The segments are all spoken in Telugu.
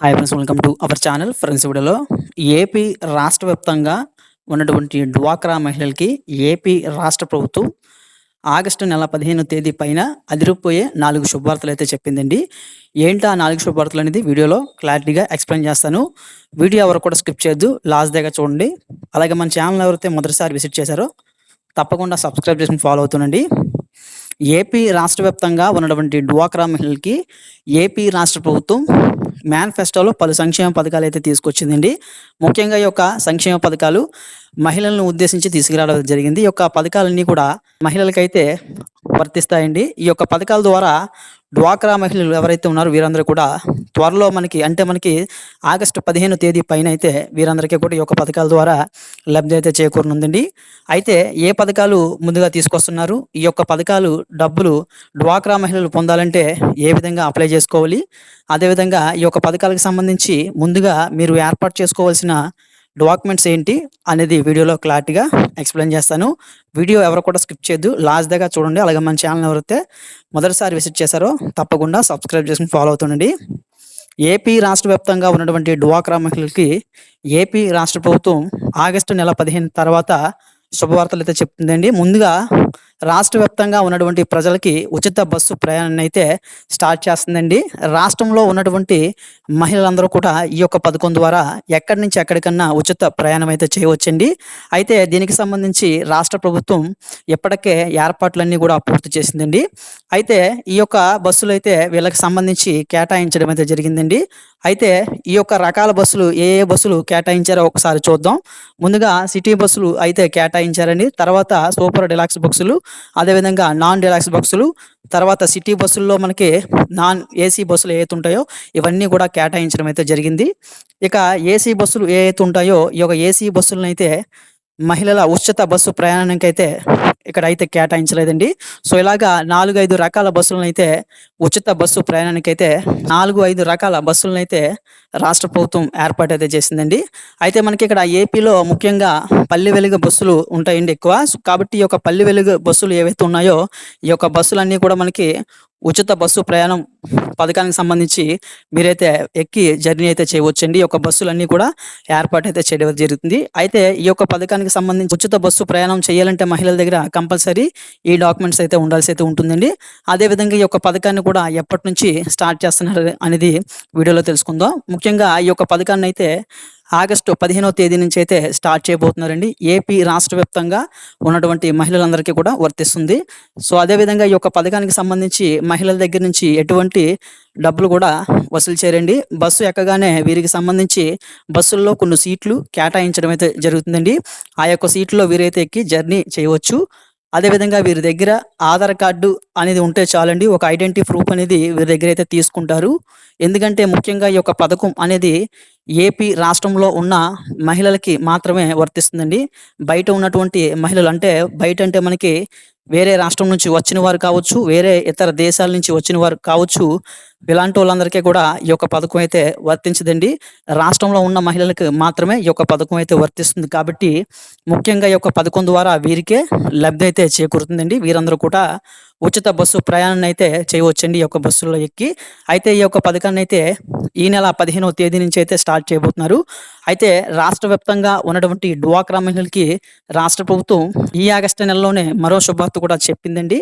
Hi friends welcome to our channel friends వీడియోలో ఏపీ రాష్ట్ర వ్యాప్తంగా ఉన్నటువంటి డ్వాక్రా మహిళలకి ఏపీ రాష్ట్ర ప్రభుత్వం ఆగస్టు నెల పదిహేను తేదీ పైన అదిరిపోయే నాలుగు శుభవార్తలు అయితే చెప్పిందండి. ఏంటి ఆ నాలుగు శుభవార్తలు అనేది వీడియోలో క్లారిటీగా ఎక్స్ప్లెయిన్ చేస్తాను. వీడియో ఎవరు కూడా స్కిప్ చేయొద్దు లాస్ట్ దగ్గర చూడండి. అలాగే మన ఛానల్ ఎవరైతే మొదటిసారి విజిట్ చేశారో తప్పకుండా సబ్స్క్రైబ్ చేసుకుని ఫాలో అవుతుండండి. ఏపీ రాష్ట్ర వ్యాప్తంగా ఉన్నటువంటి డ్వాక్రా మహిళలకి ఏపీ రాష్ట్ర ప్రభుత్వం మేనిఫెస్టోలో పలు సంక్షేమ పథకాలు అయితే తీసుకొచ్చిందండి. ముఖ్యంగా ఈ యొక్క సంక్షేమ పథకాలు మహిళలను ఉద్దేశించి తీసుకురావడం జరిగింది. ఈ యొక్క పథకాలన్నీ కూడా మహిళలకైతే వర్తిస్తాయండి. ఈ యొక్క పథకాల ద్వారా డ్వాక్రా మహిళలు ఎవరైతే ఉన్నారో వీరందరూ కూడా త్వరలో మనకి అంటే మనకి ఆగస్టు పదిహేను తేదీ పైన అయితే వీరందరికీ కూడా ఈ యొక్క పథకాల ద్వారా లబ్ధి అయితే చేకూరనుందండి. అయితే ఏ పథకాలు ముందుగా తీసుకొస్తున్నారు? ఈ యొక్క పథకాలు డబ్బులు డ్వాక్రా మహిళలు పొందాలంటే ఏ విధంగా అప్లై చేసుకోవాలి? అదేవిధంగా ఈ యొక్క పథకాలకు సంబంధించి ముందుగా మీరు ఏర్పాటు చేసుకోవాల్సిన డాక్యుమెంట్స్ ఏంటి అనేది వీడియోలో క్లారిటీగా ఎక్స్ప్లెయిన్ చేస్తాను. వీడియో ఎవరు కూడా స్కిప్ చేయొద్దు. లాస్ట్ దాకా చూడండి. అలాగే మన ఛానల్ ఎవరైతే మొదటిసారి విజిట్ చేశారో తప్పకుండా సబ్స్క్రైబ్ చేసుకుని ఫాలో అవుతుండండి. ఏపీ రాష్ట్ర వ్యాప్తంగా ఉన్నటువంటి డ్వాక్రా మహిళలకి ఏపీ రాష్ట్ర ప్రభుత్వం ఆగస్టు నెల పదిహేను తర్వాత శుభవార్తలు అయితే చెప్తుందండి. ముందుగా రాష్ట్ర వ్యాప్తంగా ఉన్నటువంటి ప్రజలకి ఉచిత బస్సు ప్రయాణాన్ని అయితే స్టార్ట్ చేస్తుందండి. రాష్ట్రంలో ఉన్నటువంటి మహిళలందరూ కూడా ఈ యొక్క పథకం ద్వారా ఎక్కడి నుంచి ఎక్కడికన్నా ఉచిత ప్రయాణం అయితే చేయవచ్చండి. అయితే దీనికి సంబంధించి రాష్ట్ర ప్రభుత్వం ఇప్పటికే ఏర్పాట్లన్నీ కూడా పూర్తి చేసిందండి. అయితే ఈ యొక్క బస్సులు అయితే వీళ్ళకి సంబంధించి కేటాయించడం అయితే జరిగిందండి. అయితే ఈ యొక్క రకాల బస్సులు ఏ ఏ బస్సులు కేటాయించారో ఒకసారి చూద్దాం. ముందుగా సిటీ బస్సులు అయితే కేటాయించారండి. తర్వాత సూపర్ డిలాక్స్ బస్సులు అదేవిధంగా నాన్ డిలాక్స్ బస్సులు తర్వాత సిటీ బస్సుల్లో మనకి నాన్ ఏసీ బస్సులు ఏవైతే ఉంటాయో ఇవన్నీ కూడా కేటాయించడం అయితే జరిగింది. ఇక ఏసీ బస్సులు ఏవైతే ఉంటాయో ఈ యొక్క ఏసీ బస్సులను అయితే మహిళల ఉచిత బస్సు ప్రయాణానికి అయితే ఇక్కడ అయితే కేటాయించలేదండి. సో ఇలాగా నాలుగు ఐదు రకాల బస్సులను అయితే ఉచిత బస్సు ప్రయాణానికి అయితే నాలుగు ఐదు రకాల బస్సులను అయితే రాష్ట్ర ప్రభుత్వం ఏర్పాటు అయితే చేసిందండి. అయితే మనకి ఇక్కడ ఏపీలో ముఖ్యంగా పల్లె వెలుగు బస్సులు ఉంటాయండి ఎక్కువ. కాబట్టి ఈ యొక్క పల్లె వెలుగు బస్సులు ఏవైతే ఉన్నాయో ఈ యొక్క బస్సులన్నీ కూడా మనకి ఉచిత బస్సు ప్రయాణం పథకానికి సంబంధించి మీరైతే ఎక్కి జర్నీ అయితే చేయవచ్చండి. ఈ యొక్క బస్సులన్నీ కూడా ఏర్పాటు అయితే చేయడం జరుగుతుంది. అయితే ఈ యొక్క పథకానికి సంబంధించి ఉచిత బస్సు ప్రయాణం చేయాలంటే మహిళల దగ్గర కంపల్సరీ ఈ డాక్యుమెంట్స్ అయితే ఉండాల్సి అయితే ఉంటుందండి. అదేవిధంగా ఈ యొక్క పథకాన్ని కూడా ఎప్పటి నుంచి స్టార్ట్ చేస్తున్నారు అనేది వీడియోలో తెలుసుకుందాం. ముఖ్యంగా ఈ యొక్క పథకాన్ని అయితే ఆగస్టు పదిహేనో తేదీ నుంచి అయితే స్టార్ట్ చేయబోతున్నారండి. ఏపీ రాష్ట్ర వ్యాప్తంగా ఉన్నటువంటి మహిళలందరికీ కూడా వర్తిస్తుంది. సో అదేవిధంగా ఈ యొక్క పథకానికి సంబంధించి మహిళల దగ్గర నుంచి ఎటువంటి డబ్బులు కూడా వసూలు చేయరండి. బస్సు ఎక్కగానే వీరికి సంబంధించి బస్సుల్లో కొన్ని సీట్లు కేటాయించడం అయితే జరుగుతుందండి. ఆ యొక్క సీట్లో వీరైతే ఎక్కి జర్నీ చేయవచ్చు. అదేవిధంగా వీరి దగ్గర ఆధార్ కార్డు అనేది ఉంటే చాలండి. ఒక ఐడెంటిటీ ప్రూఫ్ అనేది వీరి దగ్గర అయితే తీసుకుంటారు. ఎందుకంటే ముఖ్యంగా ఈ యొక్క పథకం అనేది ఏపీ రాష్ట్రంలో ఉన్న మహిళలకి మాత్రమే వర్తిస్తుందండి. బయట ఉన్నటువంటి మహిళలు అంటే బయట అంటే మనకి వేరే రాష్ట్రం నుంచి వచ్చిన వారు కావచ్చు వేరే ఇతర దేశాల నుంచి వచ్చిన వారు కావచ్చు ఇలాంటి వాళ్ళందరికీ కూడా ఈ యొక్క పథకం అయితే వర్తించదండి. రాష్ట్రంలో ఉన్న మహిళలకు మాత్రమే ఈ యొక్క పథకం అయితే వర్తిస్తుంది. కాబట్టి ముఖ్యంగా ఈ యొక్క పథకం ద్వారా వీరికే లబ్ధి అయితే చేకూరుతుందండి. వీరందరూ కూడా ఉచిత బస్సు ప్రయాణాన్ని అయితే చేయవచ్చండి ఈ యొక్క బస్సులో ఎక్కి. అయితే ఈ యొక్క పథకాన్ని అయితే ఈ నెల పదిహేనవ తేదీ నుంచి అయితే స్టార్ట్ చేయబోతున్నారు. అయితే రాష్ట్ర వ్యాప్తంగా ఉన్నటువంటి డ్వాక్రా మహిళలకి రాష్ట్ర ప్రభుత్వం ఈ ఆగస్టు నెలలోనే మరో శుభార్త కూడా చెప్పిందండి.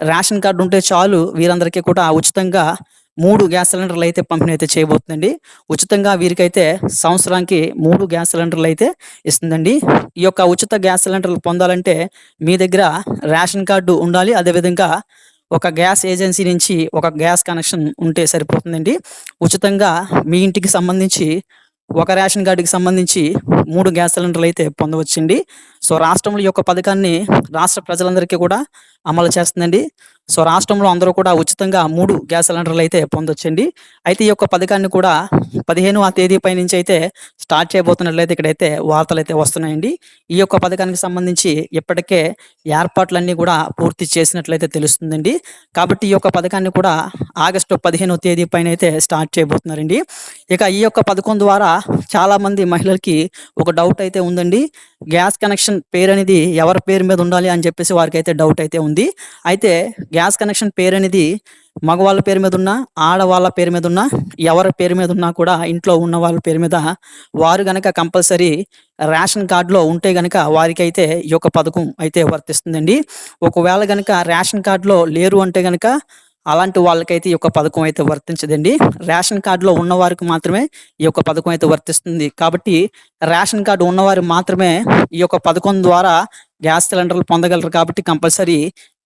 రేషన్ కార్డు ఉంటే చాలు వీరందరికీ కూడా ఉచితంగా మూడు గ్యాస్ సిలిండర్లు అయితే పంపిణీ అయితే చేయబోతుందండి. ఉచితంగా వీరికైతే సంవత్సరానికి మూడు గ్యాస్ సిలిండర్లు అయితే ఇస్తుందండి. ఈ యొక్క ఉచిత గ్యాస్ సిలిండర్లు పొందాలంటే మీ దగ్గర రేషన్ కార్డు ఉండాలి. అదేవిధంగా ఒక గ్యాస్ ఏజెన్సీ నుంచి ఒక గ్యాస్ కనెక్షన్ ఉంటే సరిపోతుందండి. ఉచితంగా మీ ఇంటికి సంబంధించి ఒక రేషన్ కార్డుకి సంబంధించి మూడు గ్యాస్ సిలిండర్లు అయితే పొందవచ్చండి. సో రాష్ట్రంలో ఈ యొక్క పథకాన్ని రాష్ట్ర ప్రజలందరికీ కూడా అమలు చేస్తుందండి. సో రాష్ట్రంలో అందరూ కూడా ఉచితంగా మూడు గ్యాస్ సిలిండర్లు అయితే పొందొచ్చండి అయితే ఈ యొక్క పథకాన్ని కూడా పదిహేను ఆ తేదీపై నుంచి అయితే స్టార్ట్ చేయబోతున్నట్లయితే ఇక్కడైతే వార్తలు అయితే వస్తున్నాయండి. ఈ యొక్క పథకానికి సంబంధించి ఇప్పటికే ఏర్పాట్లన్నీ కూడా పూర్తి చేసినట్లయితే తెలుస్తుందండి. కాబట్టి ఈ యొక్క పథకాన్ని కూడా ఆగస్టు పదిహేనో తేదీ పైన అయితే స్టార్ట్ చేయబోతున్నారండి. ఇక ఈ యొక్క పథకం ద్వారా చాలామంది మహిళలకి ఒక డౌట్ అయితే ఉందండి. గ్యాస్ కనెక్షన్ పేరు అనేది ఎవరి పేరు మీద ఉండాలి అని చెప్పేసి వారికి అయితే డౌట్ అయితే ఉంది. అయితే గ్యాస్ కనెక్షన్ పేరు అనేది మగవాళ్ళ పేరు మీద ఉన్నా, ఆడవాళ్ళ పేరు మీద ఉన్నా, ఎవరి పేరు మీద ఉన్నా కూడా ఇంట్లో ఉన్న వాళ్ళ పేరు మీద వారు గనక కంపల్సరీ రేషన్ కార్డులో ఉంటే గనక వారికైతే ఈ యొక్క పథకం అయితే వర్తిస్తుందండి. ఒకవేళ గనక రేషన్ కార్డులో లేరు అంటే గనక అలాంటి వాళ్ళకైతే ఈ యొక్క పథకం అయితే వర్తించదండి. రేషన్ కార్డులో ఉన్నవారికి మాత్రమే ఈ యొక్క పథకం అయితే వర్తిస్తుంది. కాబట్టి రేషన్ కార్డు ఉన్నవారు మాత్రమే ఈ యొక్క పథకం ద్వారా గ్యాస్ సిలిండర్‌లు పొందగలరు కాబట్టి కంపల్సరీ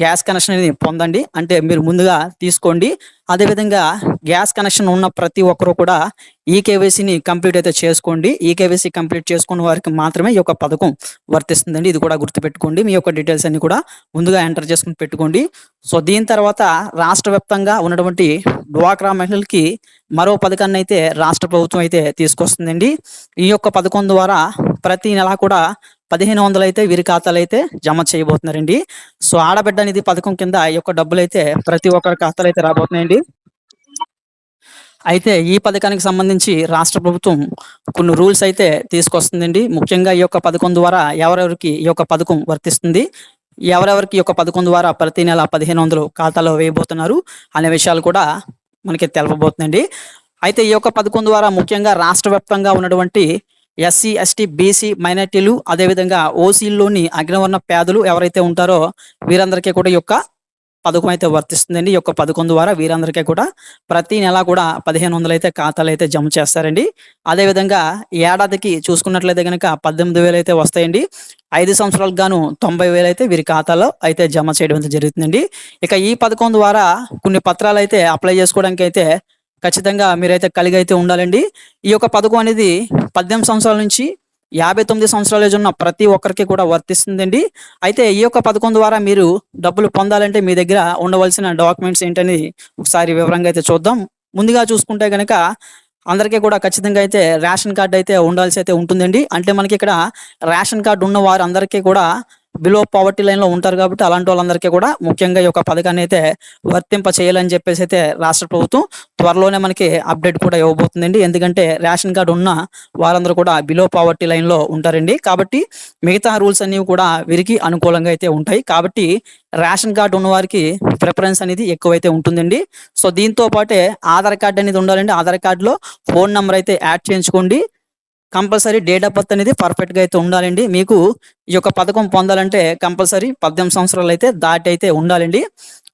గ్యాస్ కనెక్షన్ అనేది పొందండి. అంటే మీరు ముందుగా తీసుకోండి. అదేవిధంగా గ్యాస్ కనెక్షన్ ఉన్న ప్రతి ఒక్కరూ కూడా ఈకేవైసీని కంప్లీట్ అయితే చేసుకోండి. ఈకేవైసీ కంప్లీట్ చేసుకున్న వారికి మాత్రమే ఈ యొక్క పథకం వర్తిస్తుందండి. ఇది కూడా గుర్తుపెట్టుకోండి. మీ యొక్క డీటెయిల్స్ అన్ని కూడా ముందుగా ఎంటర్ చేసుకుని పెట్టుకోండి. సో దీని తర్వాత రాష్ట్ర వ్యాప్తంగా ఉన్నటువంటి డ్వాక్రా మహిళలకి మరో పథకాన్ని అయితే రాష్ట్ర ప్రభుత్వం అయితే తీసుకొస్తుందండి. ఈ యొక్క పథకం ద్వారా ప్రతి నెల కూడా 1500 అయితే వీరి ఖాతాలు అయితే జమ చేయబోతున్నారండి. సో ఆడబిడ్డ నిధి పథకం కింద ఈ యొక్క డబ్బులైతే ప్రతి ఒక్కరి ఖాతాలో అయితే రాబోతున్నాయండి. అయితే ఈ పథకానికి సంబంధించి రాష్ట్ర ప్రభుత్వం కొన్ని రూల్స్ అయితే తీసుకొస్తుందండి. ముఖ్యంగా ఈ యొక్క పథకం ద్వారా ఎవరెవరికి ఈ యొక్క పథకం వర్తిస్తుంది? ఎవరెవరికి ఈ యొక్క పథకం ద్వారా ప్రతి నెల 1500 ఖాతాలో వేయబోతున్నారు అనే విషయాలు కూడా మనకి తెలపబోతుందండి. అయితే ఈ యొక్క పథకం ద్వారా ముఖ్యంగా రాష్ట్ర వ్యాప్తంగా ఉన్నటువంటి ఎస్సీ, ఎస్టీ, బీసీ మైనారిటీలు అదేవిధంగా ఓసీల్లోని అగ్రవర్ణ పేదలు ఎవరైతే ఉంటారో వీరందరికీ కూడా ఈ యొక్క పథకం అయితే వర్తిస్తుందండి. ఈ యొక్క పథకం ద్వారా వీరందరికీ కూడా ప్రతి నెల కూడా 1500 అయితే ఖాతాలో అయితే జమ చేస్తారండి. అదేవిధంగా ఏడాదికి చూసుకున్నట్లయితే గనుక పద్దెనిమిది వేలు అయితే వస్తాయండి. ఐదు సంవత్సరాలకు గాను 90,000 అయితే వీరి ఖాతాలో అయితే జమ చేయడం అయితే జరుగుతుందండి. ఇక ఈ పథకం ద్వారా కొన్ని పత్రాలు అయితే అప్లై చేసుకోవడానికి అయితే ఖచ్చితంగా మీరైతే కలిగి అయితే ఉండాలండి. ఈ యొక్క పథకం అనేది 18 సంవత్సరాల నుంచి 59 సంవత్సరాల సంవత్సరాలు ఉన్న ప్రతి ఒక్కరికి కూడా వర్తిస్తుందండి. అయితే ఈ యొక్క పథకం ద్వారా మీరు డబ్బులు పొందాలంటే మీ దగ్గర ఉండవలసిన డాక్యుమెంట్స్ ఏంటని ఒకసారి వివరంగా అయితే చూద్దాం. ముందుగా చూసుకుంటే కనుక అందరికీ కూడా ఖచ్చితంగా అయితే రేషన్ కార్డ్ అయితే ఉండాల్సి అయితే ఉంటుందండి. అంటే మనకి ఇక్కడ రేషన్ కార్డు ఉన్న వారందరికీ కూడా బిలో పావర్టీ లైన్‌లో ఉంటారు కాబట్టి అలాంటి వాళ్ళందరికీ కూడా ముఖ్యంగా ఈ యొక్క పథకాన్ని అయితే వర్తింప చేయాలని చెప్పేసి అయితే రాష్ట్ర ప్రభుత్వం త్వరలోనే మనకి అప్డేట్ కూడా ఇవ్వబోతుందండి. ఎందుకంటే రేషన్ కార్డు ఉన్న వారందరూ కూడా బిలో పావర్టీ లైన్‌లో ఉంటారండి. కాబట్టి మిగతా రూల్స్ అనేవి కూడా వీరికి అనుకూలంగా అయితే ఉంటాయి. కాబట్టి రేషన్ కార్డ్ ఉన్నవారికి ప్రిఫరెన్స్ అనేది ఎక్కువైతే ఉంటుందండి. సో దీంతో పాటే ఆధార్ కార్డ్ అనేది ఉండాలండి. ఆధార్ కార్డ్‌లో ఫోన్ నెంబర్ అయితే యాడ్ చేయించుకోండి. కంపల్సరీ డేట్ ఆఫ్ బర్త్ అనేది పర్ఫెక్ట్‌గా అయితే ఉండాలండి. మీకు ఈ యొక్క పథకం పొందాలంటే కంపల్సరీ 18 సంవత్సరాలు అయితే దాటి అయితే ఉండాలండి.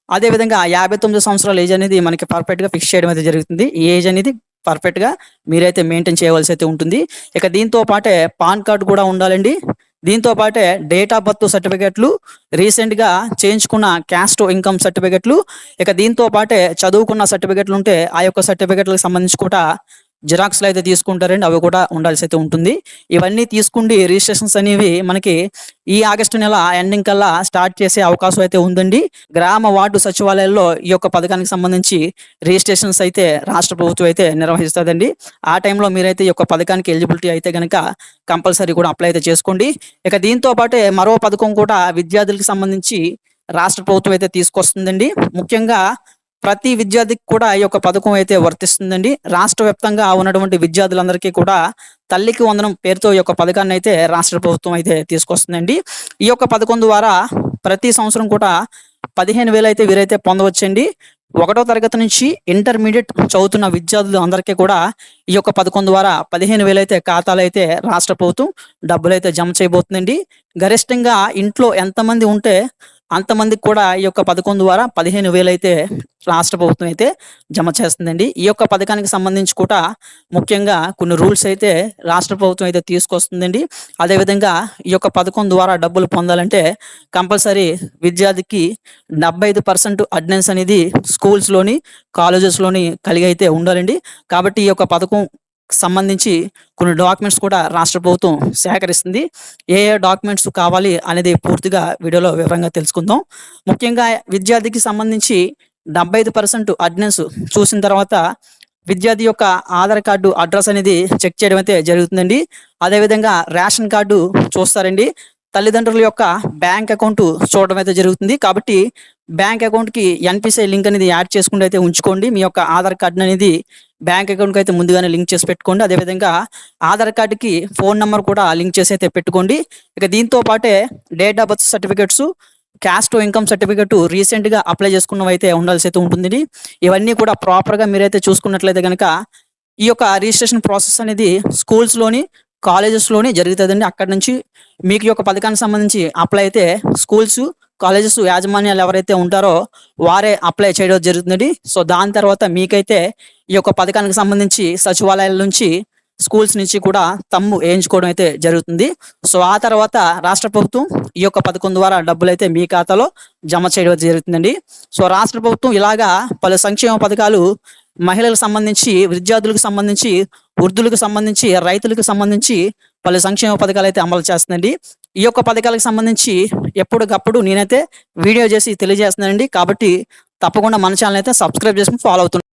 అదేవిధంగా 59 సంవత్సరాల ఏజ్ అనేది మనకి పర్ఫెక్ట్‌గా ఫిక్స్ చేయడం అయితే జరుగుతుంది. ఈ ఏజ్ అనేది పర్ఫెక్ట్‌గా మీరైతే మెయింటైన్ చేయవలసి అయితే ఉంటుంది. ఇక దీంతో పాటే పాన్ కార్డ్ కూడా ఉండాలండి. దీంతో పాటే డేట్ ఆఫ్ బర్త్ సర్టిఫికేట్లు, రీసెంట్‌గా చేయించుకున్న క్యాస్ట్ ఇన్‌కమ్ సర్టిఫికేట్లు, ఇక దీంతో పాటే చదువుకున్న సర్టిఫికెట్లు ఉంటే ఆ యొక్క సర్టిఫికేట్‌లకు సంబంధించి కూడా జిరాక్స్‌లు అయితే తీసుకుంటారండి. అవి కూడా ఉండాల్సి అయితే ఉంటుంది. ఇవన్నీ తీసుకుండి రిజిస్ట్రేషన్స్ అనేవి మనకి ఈ ఆగస్టు నెల ఎండింగ్ కల్లా స్టార్ట్ చేసే అవకాశం అయితే ఉందండి. గ్రామ వార్డు సచివాలయాల్లో ఈ యొక్క పథకానికి సంబంధించి రిజిస్ట్రేషన్స్ అయితే రాష్ట్ర ప్రభుత్వం అయితే నిర్వహిస్తుందండి ఆ టైంలో మీరైతే ఈ యొక్క పథకానికి ఎలిజిబిలిటీ అయితే కనుక కంపల్సరీ కూడా అప్లై అయితే చేసుకోండి. ఇక దీంతో పాటే మరో పథకం కూడా విద్యార్థులకు సంబంధించి రాష్ట్ర ప్రభుత్వం అయితే తీసుకొస్తుందండి. ముఖ్యంగా ప్రతి విద్యార్థికి కూడా ఈ యొక్క పథకం అయితే వర్తిస్తుందండి. రాష్ట్ర వ్యాప్తంగా ఉన్నటువంటి విద్యార్థులందరికీ కూడా తల్లికి వందనం పేరుతో ఈ యొక్క పథకాన్ని అయితే రాష్ట్ర ప్రభుత్వం అయితే తీసుకొస్తుందండి. ఈ యొక్క పథకం ద్వారా ప్రతి సంవత్సరం కూడా 15,000 అయితే వీరైతే పొందవచ్చండి. ఒకటో తరగతి నుంచి ఇంటర్మీడియట్ చదువుతున్న విద్యార్థులు అందరికీ కూడా ఈ యొక్క పథకం ద్వారా 15,000 అయితే ఖాతాలు అయితే రాష్ట్ర ప్రభుత్వం డబ్బులు అయితే జమ చేయబోతుందండి. గరిష్టంగా ఇంట్లో ఎంతమంది ఉంటే అంతమందికి కూడా ఈ యొక్క పథకం ద్వారా 15,000 అయితే రాష్ట్ర ప్రభుత్వం అయితే జమ చేస్తుందండి. ఈ యొక్క పథకానికి సంబంధించి కూడా ముఖ్యంగా కొన్ని రూల్స్ అయితే రాష్ట్ర ప్రభుత్వం అయితే తీసుకొస్తుందండి. అదేవిధంగా ఈ యొక్క పథకం ద్వారా డబ్బులు పొందాలంటే కంపల్సరీ విద్యార్థికి 75% అటెండెన్స్ అనేది స్కూల్స్‌లోని, కాలేజెస్‌లోని కలిగి అయితే ఉండాలండి. కాబట్టి ఈ యొక్క పథకం సంబంధించి కొన్ని డాక్యుమెంట్స్ కూడా రాష్ట్ర ప్రభుత్వం సేకరిస్తుంది. ఏ ఏ డాక్యుమెంట్స్ కావాలి అనేది పూర్తిగా వీడియోలో వివరంగా తెలుసుకుందాం. ముఖ్యంగా విద్యార్థికి సంబంధించి 75% అటెండెన్స్ చూసిన తర్వాత విద్యార్థి యొక్క ఆధార్ కార్డు అడ్రస్ అనేది చెక్ చేయడం అయితే జరుగుతుందండి. అదేవిధంగా రేషన్ కార్డు చూస్తారండి. తల్లిదండ్రుల యొక్క బ్యాంక్ అకౌంట్ చూడడం అయితే జరుగుతుంది. కాబట్టి బ్యాంక్ అకౌంట్కి ఎన్పిసిఐ లింక్ అనేది యాడ్ చేసుకుంటూ అయితే ఉంచుకోండి. మీ యొక్క ఆధార్ కార్డు అనేది బ్యాంక్ అకౌంట్కి అయితే ముందుగానే లింక్ చేసి పెట్టుకోండి. అదేవిధంగా ఆధార్ కార్డుకి ఫోన్ నెంబర్ కూడా లింక్ చేసి అయితే పెట్టుకోండి. ఇక దీంతో పాటే date of birth certificates caste income certificate రీసెంట్గా అప్లై చేసుకున్నవి అయితే ఉండాల్సి అయితే ఉంటుంది. ఇవన్నీ కూడా ప్రాపర్గా మీరైతే చూసుకున్నట్లయితే కనుక ఈ యొక్క రిజిస్ట్రేషన్ ప్రాసెస్ అనేది స్కూల్స్లోని కాలేజెస్లోనే జరుగుతుందండి. అక్కడ నుంచి మీకు ఈ యొక్క పథకానికి సంబంధించి అప్లై అయితే స్కూల్స్ కాలేజెస్ యాజమాన్యాలు ఎవరైతే ఉంటారో వారే అప్లై చేయడం జరుగుతుంది సో దాని తర్వాత మీకైతే ఈ యొక్క పథకానికి సంబంధించి సచివాలయాల నుంచి స్కూల్స్ నుంచి కూడా తమ్ము వేయించుకోవడం అయితే జరుగుతుంది. సో ఆ తర్వాత రాష్ట్ర ప్రభుత్వం ఈ యొక్క పథకం ద్వారా డబ్బులు అయితే మీ ఖాతాలో జమ చేయడం జరుగుతుందండి. సో రాష్ట్ర ప్రభుత్వం ఇలాగా పలు సంక్షేమ పథకాలు మహిళలకు సంబంధించి విద్యార్థులకు సంబంధించి వృద్ధులకు సంబంధించి రైతులకు సంబంధించి పలు సంక్షేమ పథకాలు అయితే అమలు చేస్తుందండి ఈ యొక్క పథకాలకు సంబంధించి ఎప్పటికప్పుడు నేనైతే వీడియో చేసి తెలియజేస్తున్నానండి. కాబట్టి తప్పకుండా మన ఛానల్ అయితే సబ్స్క్రైబ్ చేసుకుని ఫాలో అవుతున్నాను